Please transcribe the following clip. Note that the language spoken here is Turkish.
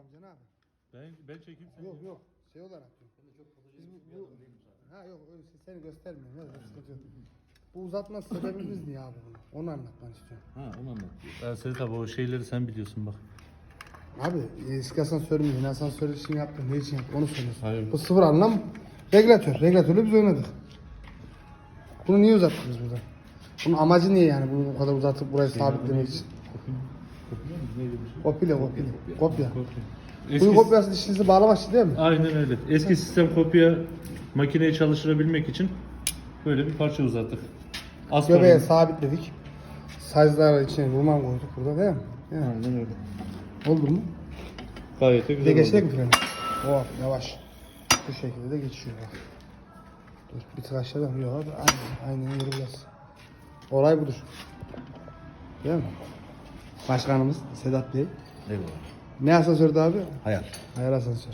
amca ne abi? Ben, ben çekeyim seni. Yok yok şey olarak diyorum. Biz bu, bu, ha yok öyle şey- seni göstermiyorum. Ya, sıkıntı yok. Bu uzatma sebebimiz niye abi bunu? Onu anlatmanı istiyorum. Ha onu anlat. Ben Sedat abi o şeyleri sen biliyorsun bak. Abi eski asansör mü, yeni asansör için yaptın, ne için yaptın onu söylüyorsun. Hayır. Bu sıfır anlam regülatör. Regülatörle biz oynadık. Bunu niye uzattık biz burada? Bunun amacı niye yani bunu bu kadar uzatıp burayı sabitlemek için? Kopya kopya. Kopya. Eski, Bunun kopyası dişinizi bağlamak için değil mi? Aynen öyle. Eski sistem kopya makineyi çalıştırabilmek için böyle bir parça uzattık. Az Göbeğe sabitledik. Sazlar içine roman koyduk burada değil mi? Yani, Aynen öyle. oldu mu? Gayet de Bir de güzel geçecek mi freni? Oh yavaş. Bu şekilde de geçiyor. Dur bir tık aşağıdan. Yok aynen, aynen yürü biraz. Olay budur. Değil mi? Başkanımız Sedat Bey. Eyvallah. Ne asansördü abi? Hayal. Hayal asansör.